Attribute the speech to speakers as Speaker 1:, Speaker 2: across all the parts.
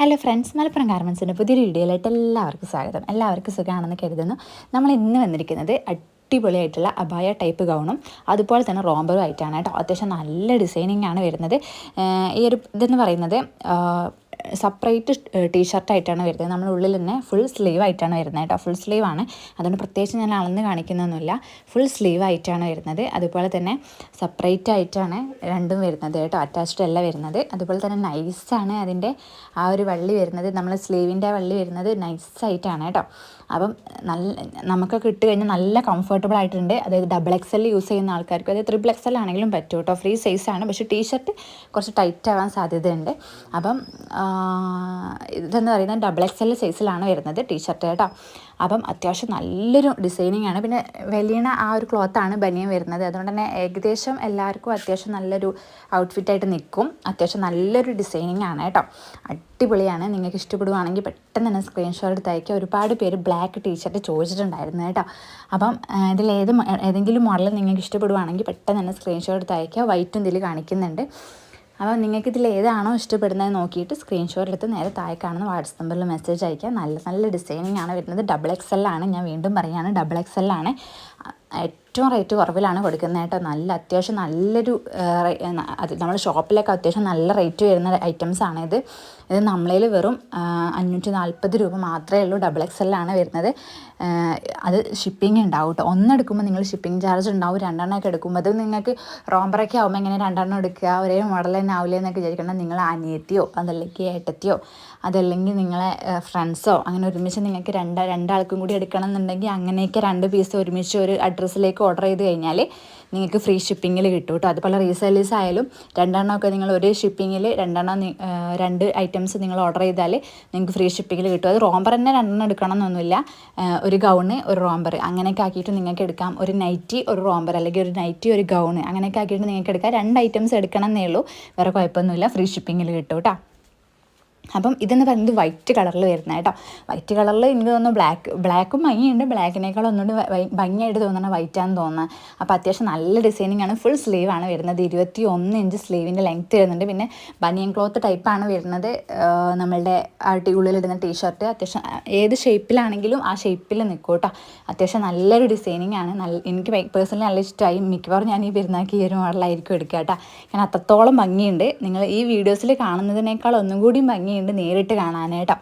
Speaker 1: Hello friends Malappuram ഗാർമെൻസിന്റെ പുതിയൊരു വീഡിയോയിലായിട്ട് എല്ലാവർക്കും സ്വാഗതം. എല്ലാവർക്കും സുഖമാണെന്ന് കരുതുന്നു. നമ്മൾ ഇന്ന് വന്നിരിക്കുന്നത് അടിപൊളിയായിട്ടുള്ള അബായ ടൈപ്പ് ഗൗണും അതുപോലെ തന്നെ റോംബറും ആയിട്ടാണ് കേട്ടോ. അത്യാവശ്യം നല്ല ഡിസൈനിങ് ആണ് വരുന്നത്. ഈ ഒരു ഇതെന്ന് പറയുന്നത് സെപ്പറേറ്റ് ടീഷർട്ടായിട്ടാണ് വരുന്നത്. നമ്മൾ ഉള്ളിൽ തന്നെ ഫുൾ സ്ലീവ് ആയിട്ടാണ് വരുന്നത് കേട്ടോ. ഫുൾ സ്ലീവ് ആണ്. അതുകൊണ്ട് പ്രത്യേകിച്ച് ഞാൻ അളന്ന് കാണിക്കുന്നൊന്നുമില്ല. ഫുൾ സ്ലീവ് ആയിട്ടാണ് വരുന്നത്. അതുപോലെ തന്നെ സെപ്പറേറ്റ് ആയിട്ടാണ് രണ്ടും വരുന്നത് കേട്ടോ. അറ്റാച്ച്ഡ് അല്ല വരുന്നത്. അതുപോലെ തന്നെ നൈസാണ് അതിന്റെ ആ ഒരു വള്ളി വരുന്നത്. നമ്മൾ സ്ലീവിന്റെ വള്ളി വരുന്നത് നൈസായിട്ടാണ് കേട്ടോ. അപ്പം നല്ല നമുക്കൊക്കെ ഇട്ട് കഴിഞ്ഞാൽ നല്ല കംഫർട്ടബിൾ ആയിട്ടുണ്ട്. അതായത് ഡബിൾ എക്സ് എൽ യൂസ് ചെയ്യുന്ന ആൾക്കാർക്ക് അതായത് ത്രിബിൾ എക്സ് എൽ ആണെങ്കിലും പറ്റും കേട്ടോ. ഫ്രീ സൈസാണ് പക്ഷേ ടീഷർട്ട് കുറച്ച് ടൈറ്റ് ആവാൻ സാധ്യതയുണ്ട്. അപ്പം ഇതെന്ന് പറയുന്നത് ഡബിൾ എക്സ് എൽ സൈസിലാണ് വരുന്നത് ടീഷർട്ട് കേട്ടോ. അപ്പം അത്യാവശ്യം നല്ലൊരു ഡിസൈനിങ് ആണ്. പിന്നെ വലിയണ ആ ഒരു ക്ലോത്താണ് ബനിയൻ വരുന്നത്. അതുകൊണ്ട് തന്നെ ഏകദേശം എല്ലാവർക്കും അത്യാവശ്യം നല്ലൊരു ഔട്ട്ഫിറ്റായിട്ട് നിൽക്കും. അത്യാവശ്യം നല്ലൊരു ഡിസൈനിങ് ആണ് കേട്ടോ. അടിപൊളിയാണ്. നിങ്ങൾക്ക് ഇഷ്ടപ്പെടുവാണെങ്കിൽ പെട്ടെന്ന് തന്നെ സ്ക്രീൻഷോട്ട് എടുത്ത് അയക്കുക. ഒരുപാട് പേര് ബ്ലാക്ക് ടീഷർട്ട് ചോദിച്ചിട്ടുണ്ടായിരുന്നു കേട്ടോ. അപ്പം ഇതിലേത് ഏതെങ്കിലും മോഡൽ നിങ്ങൾക്ക് ഇഷ്ടപ്പെടുവാണെങ്കിൽ പെട്ടെന്ന് തന്നെ സ്ക്രീൻഷോട്ട് എടുത്ത് അയക്കുക. വൈറ്റും ഇതിൽ കാണിക്കുന്നുണ്ട്. അപ്പോൾ നിങ്ങൾക്ക് ഇതിൽ ഏതാണോ ഇഷ്ടപ്പെടുന്നത് നോക്കിയിട്ട് സ്ക്രീൻഷോട്ട് എടുത്ത് നേരെ താഴെ കാണുന്ന വാട്സപ്പ് നമ്പറിൽ മെസ്സേജ് അയക്കുക നല്ല നല്ല ഡിസൈനിങ് ആണ് വരുന്നത്. ഡബിൾ എക്സ് എൽ ആണ്. ഞാൻ വീണ്ടും പറയുകയാണ്. ഡബിൾ എക്സ് എൽ ആണ്. ഏറ്റവും റേറ്റ് കുറവിലാണ് കൊടുക്കുന്നത് കേട്ടോ. നല്ല അത്യാവശ്യം നല്ലൊരു നമ്മൾ ഷോപ്പിലൊക്കെ അത്യാവശ്യം നല്ല റേറ്റ് വരുന്ന ഐറ്റംസ് ആണ് ഇത്. ഇത് നമ്മളതിൽ വെറും അഞ്ഞൂറ്റി നാൽപ്പത് രൂപ മാത്രമേ ഉള്ളൂ ഡബിൾ എക്സ് എല്ലാണ് വരുന്നത്. അത് ഷിപ്പിംഗ് ഉണ്ടാവും കേട്ടോ. ഒന്നെടുക്കുമ്പോൾ നിങ്ങൾ ഷിപ്പിംഗ് ചാർജ് ഉണ്ടാവും രണ്ടെണ്ണമൊക്കെ എടുക്കുമ്പോൾ അത് നിങ്ങൾക്ക് റോംബറൊക്കെ ആകുമ്പോൾ എങ്ങനെ രണ്ടെണ്ണം എടുക്കുക ഒരേ മോഡൽ തന്നെ ആവില്ല എന്നൊക്കെ വിചാരിക്കണം നിങ്ങൾ അനിയത്തിയോ അതല്ലെങ്കിൽ ഏട്ടത്തിയോ അതല്ലെങ്കിൽ നിങ്ങളെ ഫ്രണ്ട്സോ അങ്ങനെ ഒരുമിച്ച് നിങ്ങൾക്ക് രണ്ട് രണ്ടാൾക്കും കൂടി എടുക്കണം എന്നുണ്ടെങ്കിൽ അങ്ങനെയൊക്കെ രണ്ട് പീസ് ഒരുമിച്ച് ഒരു അഡ്രസ്സിലേക്ക് ഓർഡർ ചെയ്ത് കഴിഞ്ഞാൽ നിങ്ങൾക്ക് ഫ്രീ ഷിപ്പിങ്ങിൽ കിട്ടും കേട്ടോ അതുപോലെ റീസെയിൽസ് ആയാലും രണ്ടെണ്ണമൊക്കെ നിങ്ങൾ ഒരു ഷിപ്പിങ്ങിൽ രണ്ടെണ്ണം രണ്ട് ഐറ്റംസ് നിങ്ങൾ ഓർഡർ ചെയ്താൽ നിങ്ങൾക്ക് ഫ്രീ ഷിപ്പിങ്ങിൽ കിട്ടും. അത് റോംബർ തന്നെ രണ്ടെണ്ണം എടുക്കണം എന്നൊന്നുമില്ല ഒരു ഗൗണ് ഒരു റോംബർ അങ്ങനെയൊക്കെ ആക്കിയിട്ട് നിങ്ങൾക്ക് എടുക്കാം. ഒരു നൈറ്റി ഒരു റോംബർ അല്ലെങ്കിൽ ഒരു നൈറ്റി ഒരു ഗൗണ് അങ്ങനെയൊക്കെ ആക്കിയിട്ട് നിങ്ങൾക്ക് എടുക്കാം. രണ്ട് ഐറ്റംസ് എടുക്കണം എന്നേ ഉള്ളൂ. വേറെ കുഴപ്പമൊന്നുമില്ല. ഫ്രീ ഷിപ്പിങ്ങിൽ കിട്ടും കേട്ടോ അപ്പം ഇതെന്ന് പറയുന്നത് വൈറ്റ് കളറിൽ വരുന്ന കേട്ടോ. വൈറ്റ് കളറിൽ എനിക്ക് തോന്നുന്നു ബ്ലാക്ക് ബ്ലാക്കും ഭംഗിയുണ്ട്. ബ്ലാക്കിനേക്കാൾ വൈ- ഭംഗിയായിട്ട് തോന്നുന്ന വൈറ്റാന്ന് തോന്നുന്നത് അപ്പോൾ അത്യാവശ്യം നല്ല ഡിസൈനിങ് ആണ്. ഫുൾ സ്ലീവ് ആണ് വരുന്നത്. ഇരുപത്തി ഒന്ന് ഇഞ്ച് സ്ലീവിന്റെ ലെങ്ത്ത് വരുന്നുണ്ട്. പിന്നെ ബനിയൻ ക്ലോത്ത് ടൈപ്പാണ് വരുന്നത്. നമ്മളുടെ ആ ടി ഉള്ളിലിടുന്ന ടീഷർട്ട് അത്യാവശ്യം ഏത് ഷേപ്പിലാണെങ്കിലും ആ ഷേപ്പിൽ നിൽക്കും കേട്ടോ. അത്യാവശ്യം നല്ലൊരു ഡിസൈനിങ് ആണ്. നല്ല എനിക്ക് പേഴ്സണലി നല്ല ഇഷ്ടമായി മിക്കവാറും ഞാൻ ഈ പെരുന്നാൾക്ക് ഈ ഒരു മോഡലായിരിക്കും എടുക്കുക കേട്ടോ. കാരണം അത്രത്തോളം ഭംഗിയുണ്ട്. നിങ്ങൾ ഈ വീഡിയോസിൽ കാണുന്നതിനേക്കാൾ ഒന്നും കൂടി ഭംഗിയുണ്ട് നേരിട്ട് കാണാനായിട്ടോ.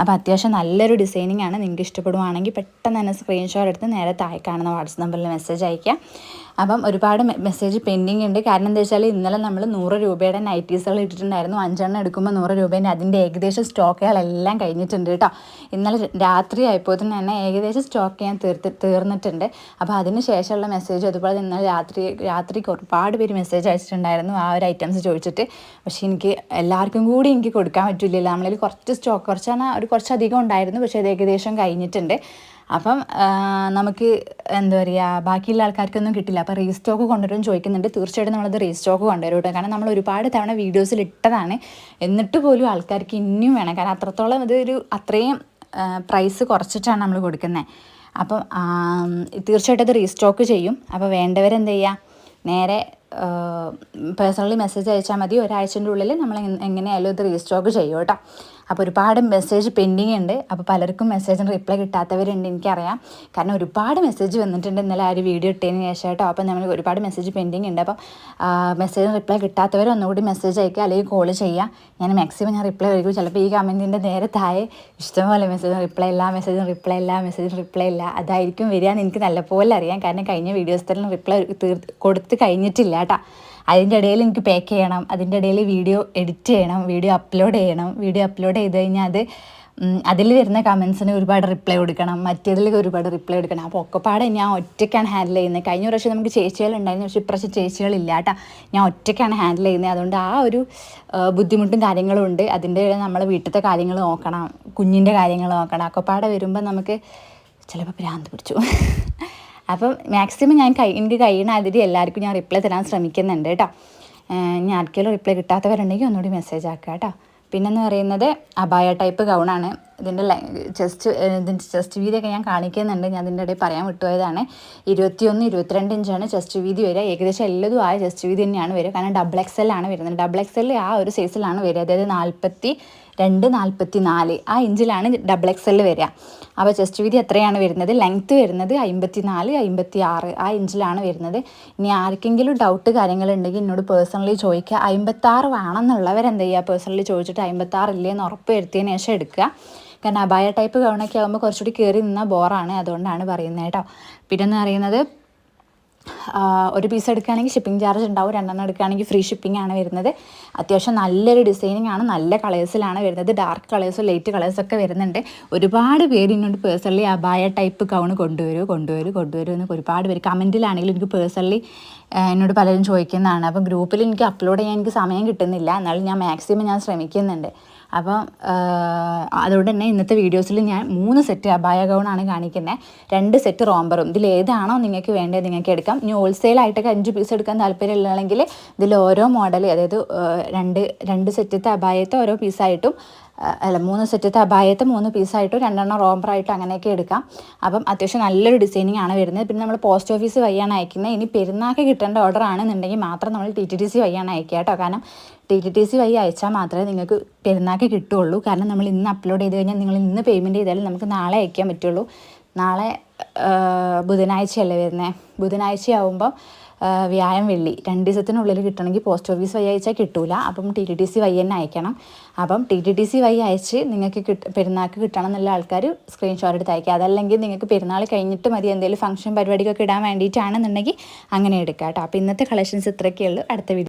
Speaker 1: അപ്പോൾ അത്യാവശ്യം നല്ലൊരു ഡിസൈനിങ് ആണ് നിങ്ങൾക്ക് ഇഷ്ടപ്പെടുവാണെങ്കിൽ പെട്ടെന്ന് തന്നെ സ്ക്രീൻഷോട്ട് എടുത്ത് നേരെ താഴെ കാണുന്ന വാട്സപ്പ് നമ്പറിൽ മെസ്സേജ് അയക്കുക അപ്പം ഒരുപാട് മെസ്സേജ് പെൻഡിങ് ഉണ്ട്. കാരണം എന്താ വെച്ചാൽ ഇന്നലെ നമ്മൾ നൂറ് രൂപയുടെ നൈറ്റീസുകൾ ഇട്ടിട്ടുണ്ടായിരുന്നു. അഞ്ചെണ്ണം എടുക്കുമ്പോൾ നൂറ് രൂപേന്റെ അതിന്റെ ഏകദേശം സ്റ്റോക്കുകളെല്ലാം കഴിഞ്ഞിട്ടുണ്ട് കേട്ടോ. ഇന്നലെ രാത്രി ആയപ്പോൾ തന്നെ ഏകദേശം സ്റ്റോക്ക് ഞാൻ തീർത്ത് തീർന്നിട്ടുണ്ട്. അപ്പോൾ അതിന് ശേഷമുള്ള മെസ്സേജ് അതുപോലെ ഇന്നലെ രാത്രി രാത്രിക്ക് ഒരുപാട് പേര് മെസ്സേജ് അയച്ചിട്ടുണ്ടായിരുന്നു ആ ഒരു ഐറ്റംസ് ചോദിച്ചിട്ട്. പക്ഷേ എനിക്ക് എല്ലാവർക്കും കൂടി എനിക്ക് കൊടുക്കാൻ പറ്റില്ല നമ്മളിൽ കുറച്ച് സ്റ്റോക്ക് കുറച്ചാണ് ഒരു കുറച്ചധികം ഉണ്ടായിരുന്നു. പക്ഷേ അത് ഏകദേശം കഴിഞ്ഞിട്ടുണ്ട്. അപ്പം നമുക്ക് എന്താ പറയുക ബാക്കിയുള്ള ആൾക്കാർക്കൊന്നും കിട്ടില്ല. അപ്പോൾ റീസ്റ്റോക്ക് കൊണ്ടുവരും ചോദിക്കുന്നുണ്ട്. തീർച്ചയായിട്ടും നമ്മളത് റീസ്റ്റോക്ക് കൊണ്ടുവരും കേട്ടോ. കാരണം നമ്മൾ ഒരുപാട് തവണ വീഡിയോസിൽ ഇട്ടതാണ്. എന്നിട്ട് പോലും ആൾക്കാർക്ക് ഇനിയും വേണം. കാരണം അത്രത്തോളം ഇതൊരു അത്രയും പ്രൈസ് കുറച്ചിട്ടാണ് നമ്മൾ കൊടുക്കുന്നത്. അപ്പം തീർച്ചയായിട്ടും അത് റീസ്റ്റോക്ക് ചെയ്യും. അപ്പോൾ വേണ്ടവരെന്ത് ചെയ്യുക നേരെ പേഴ്സണലി മെസ്സേജ് അയച്ചാൽ മതി. ഒരാഴ്ചന്റെ ഉള്ളിൽ നമ്മൾ എങ്ങ- എങ്ങനെയായാലും ഇത് റീസ്റ്റോക്ക് ചെയ്യും കേട്ടോ. അപ്പോൾ ഒരുപാട് മെസ്സേജ് പെൻഡിങ് ഉണ്ട്. അപ്പോൾ പലർക്കും മെസ്സേജിന് റിപ്ലൈ കിട്ടാത്തവരുണ്ട് എനിക്കറിയാം. കാരണം ഒരുപാട് മെസ്സേജ് വന്നിട്ടുണ്ട് ഇന്നലെ ആ ഒരു വീഡിയോ ഇട്ടതിന് ശേഷം കേട്ടോ. അപ്പോൾ നമ്മൾ ഒരുപാട് മെസ്സേജ് പെൻഡിങ് ഉണ്ട്. അപ്പോൾ മെസ്സേജിന് റിപ്ലൈ കിട്ടാത്തവർ ഒന്നുകൂടി മെസ്സേജ് അയക്കുക അല്ലെങ്കിൽ കോൾ ചെയ്യുക ഞാൻ മാക്സിമം ഞാൻ റിപ്ലൈ കഴിക്കും ചിലപ്പോൾ ഈ കമന്റിന്റെ നേരെ താഴെ ഇഷ്ടംപോലെ മെസ്സേജിന് റിപ്ലൈ ഇല്ല മെസ്സേജിന് റിപ്ലൈ ഇല്ല മെസ്സേജിന് റിപ്ലൈ ഇല്ല. അതായിരിക്കും വരിക എന്ന് എനിക്ക് നല്ലപോലെ അറിയാം. കാരണം കഴിഞ്ഞ വീഡിയോസ് വീഡിയോസിലും റിപ്ലൈ കൊടുത്ത് കഴിഞ്ഞിട്ടില്ല കേട്ടോ. അതിന്റെ ഇടയിൽ എനിക്ക് പാക്ക് ചെയ്യണം അതിന്റെ ഇടയിൽ വീഡിയോ എഡിറ്റ് ചെയ്യണം വീഡിയോ അപ്ലോഡ് ചെയ്യണം. വീഡിയോ അപ്ലോഡ് ചെയ്ത് കഴിഞ്ഞാൽ അത് അതിൽ വരുന്ന കമൻസിന് ഒരുപാട് റിപ്ലൈ കൊടുക്കണം. മറ്റേതിൽ ഒരുപാട് റിപ്ലൈ കൊടുക്കണം. അപ്പോൾ ഒക്കെപ്പാടെ ഞാൻ ഒറ്റയ്ക്കാണ് ഹാൻഡിൽ ചെയ്യുന്നത്. കഴിഞ്ഞ പ്രാവശ്യം നമുക്ക് ചേച്ചികളുണ്ടായിരുന്നു പക്ഷേ ഇപ്രാവശ്യം ചേച്ചികളില്ല കേട്ടോ. ഞാൻ ഒറ്റയ്ക്കാണ് ഹാൻഡിൽ ചെയ്യുന്നത്. അതുകൊണ്ട് ആ ഒരു ബുദ്ധിമുട്ടും കാര്യങ്ങളും ഉണ്ട്. അതിന്റെ നമ്മൾ വീട്ടിലത്തെ കാര്യങ്ങൾ നോക്കണം. കുഞ്ഞിന്റെ കാര്യങ്ങൾ നോക്കണം. ഒക്കെപ്പാടെ വരുമ്പോൾ നമുക്ക് ചിലപ്പോൾ ഭ്രാന്ത് പിടിച്ചു. അപ്പം മാക്സിമം ഞാൻ കൈ എനിക്ക് കഴിയുന്ന അതിരി എല്ലാവർക്കും ഞാൻ റിപ്ലൈ തരാൻ ശ്രമിക്കുന്നുണ്ട് കേട്ടോ. ഇനി ആർക്കെങ്കിലും റിപ്ലൈ കിട്ടാത്തവരുണ്ടെങ്കിൽ ഒന്നുകൂടി മെസ്സേജ് ആക്കുക കേട്ടോ. പിന്നെന്ന് പറയുന്നത് അബായ ടൈപ്പ് ഗൗണാണ് ഇതിന്റെ ചെസ്റ്റ് ഇതിന്റെ ചെസ്റ്റ് വീതിയൊക്കെ ഞാൻ കാണിക്കുന്നുണ്ട്. ഞാൻ അതിന്റെ ഇടയിൽ പറയാൻ വിട്ടുപോയതാണ്. ഇരുപത്തിയൊന്ന് ഇരുപത്തിരണ്ട് ഇഞ്ചാണ് ചെസ്റ്റ് വീതി വരിക. ഏകദേശം എല്ലതും ആ ചെസ്റ്റ് വീതി തന്നെയാണ് വരിക. കാരണം ഡബിൾ എക്സ് എല്ലാണ് വരുന്നത്. ഡബിൾ എക്സ് എൽ ആ ഒരു സൈസിലാണ് വരിക. അതായത് നാൽപ്പത്തി രണ്ട് നാൽപ്പത്തി നാല് ആ ഇഞ്ചിലാണ് ഡബിൾ എക്സ് എൽ വരിക. അപ്പോൾ ചെസ്റ്റ് വീതി എത്രയാണ് വരുന്നത്? ലെങ്ത്ത് വരുന്നത് അമ്പത്തി നാല് അമ്പത്തി ആറ് ആ ഇഞ്ചിലാണ് വരുന്നത്. ഇനി ആർക്കെങ്കിലും ഡൗട്ട് കാര്യങ്ങളുണ്ടെങ്കിൽ എന്നോട് പേഴ്സണലി ചോദിക്കുക. അമ്പത്താറ് വേണമെന്നുള്ളവരെന്ത് ചെയ്യുക? പേഴ്സണലി ചോദിച്ചിട്ട് അമ്പത്താറ് ഇല്ലേന്ന് ഉറപ്പ് വരുത്തിയതിന് ശേഷം എടുക്കുക. കാരണം അബായ ടൈപ്പ് ഗൗണൊക്കെ ആകുമ്പോൾ കുറച്ചുകൂടി കയറി നിന്നാൽ ബോറാണ് അതുകൊണ്ടാണ് പറയുന്നത് കേട്ടോ. പിന്നെ എന്ന് പറയുന്നത് ഒരു പീസ് എടുക്കുകയാണെങ്കിൽ ഷിപ്പിംഗ് ചാർജ് ഉണ്ടാവും രണ്ടെണ്ണം എടുക്കുകയാണെങ്കിൽ ഫ്രീ ഷിപ്പിംഗ് ആണ് വരുന്നത്. അത്യാവശ്യം നല്ലൊരു ഡിസൈനിങ് ആണ് നല്ല കളേഴ്സിലാണ് വരുന്നത്. ഡാർക്ക് കളേഴ്സും ലൈറ്റ് കളേഴ്സൊക്കെ വരുന്നുണ്ട്. ഒരുപാട് പേര് ഇങ്ങോട്ട് പേഴ്സണലി അബായ ടൈപ്പ് ഗൗൺ കൊണ്ടുവരൂ കൊണ്ടുവരൂ കൊണ്ടുവരൂ എന്നൊക്കെ ഒരുപാട് പേര് കമന്റിലാണെങ്കിലും എനിക്ക് പേഴ്സണലി എന്നോട് പലരും ചോദിക്കുന്നതാണ്. അപ്പം ഗ്രൂപ്പിൽ എനിക്ക് അപ്ലോഡ് ചെയ്യാൻ എനിക്ക് സമയം കിട്ടുന്നില്ല. എന്നാലും ഞാൻ മാക്സിമം ഞാൻ ശ്രമിക്കുന്നുണ്ട്. അപ്പം അതുകൊണ്ട് തന്നെ ഇന്നത്തെ വീഡിയോസിൽ ഞാൻ മൂന്ന് സെറ്റ് അബായ ഗൗണാണ് കാണിക്കുന്നത് രണ്ട് സെറ്റ് റോംബറും. ഇതിൽ ഏതാണോ നിങ്ങൾക്ക് വേണ്ടത് നിങ്ങൾക്ക് എടുക്കാം. ഇനി ഹോൾസെയിൽ ആയിട്ടൊക്കെ അഞ്ച് പീസ് എടുക്കാൻ താല്പര്യമുള്ളതെങ്കിൽ ഇതിൽ ഓരോ മോഡൽ അതായത് രണ്ട് രണ്ട് സെറ്റത്തെ അബായത്തെ ഓരോ പീസായിട്ടും അല്ല മൂന്ന് സെറ്റത്തെ അബായത്തെ മൂന്ന് പീസായിട്ടും രണ്ടെണ്ണം റോംബറായിട്ടും അങ്ങനെയൊക്കെ എടുക്കാം. അപ്പം അത്യാവശ്യം നല്ലൊരു ഡിസൈനിങ് ആണ് വരുന്നത്. പിന്നെ നമ്മൾ പോസ്റ്റ് ഓഫീസ് വഴിയാണ് അയക്കുന്നത് ഇനി പെരുന്നാൾക്ക് കിട്ടേണ്ട ഓർഡർ ആണെന്നുണ്ടെങ്കിൽ മാത്രം നമ്മൾ ടി ടി ടി സി വഴിയാണ് അയക്കുക കേട്ടോ. കാരണം ടി ടി ടി സി വഴി അയച്ചാൽ മാത്രമേ നിങ്ങൾക്ക് പെരുന്നാൾക്ക് കിട്ടുകയുള്ളൂ. കാരണം നമ്മൾ ഇന്ന് അപ്ലോഡ് ചെയ്ത് കഴിഞ്ഞാൽ നിങ്ങൾ ഇന്ന് പേയ്മെന്റ് ചെയ്താലും നമുക്ക് നാളെ അയക്കാൻ പറ്റുള്ളൂ നാളെ ബുധനാഴ്ചയല്ലേ വരുന്നത് ബുധനാഴ്ചയാവുമ്പം വ്യായം വെള്ളി രണ്ട് ദിവസത്തിനുള്ളിൽ കിട്ടണമെങ്കിൽ പോസ്റ്റ് ഓഫീസ് വഴി അയച്ചാൽ കിട്ടൂല. അപ്പം ടി ടി ടി സി വഴി തന്നെ അയക്കണം. അപ്പം ടി ടി ടി സി വഴി അയച്ച് നിങ്ങൾക്ക് കിട്ട പെരുന്നാൾക്ക് കിട്ടണം എന്നുള്ള ആൾക്കാർ സ്ക്രീൻഷോട്ട് എടുത്ത് അയക്കുക. അതല്ലെങ്കിൽ നിങ്ങൾക്ക് പെരുന്നാൾ കഴിഞ്ഞിട്ട് മതി. എന്തെങ്കിലും ഫംഗ്ഷൻ പരിപാടിക്കൊക്കെ ഇടാൻ വേണ്ടിയിട്ടാണെന്നുണ്ടെങ്കിൽ അങ്ങനെ എടുക്കാം കേട്ടോ. അപ്പോൾ ഇന്നത്തെ കളക്ഷൻസ് ഇത്രയൊക്കെ ഉള്ളൂ. അടുത്ത വീഡിയോ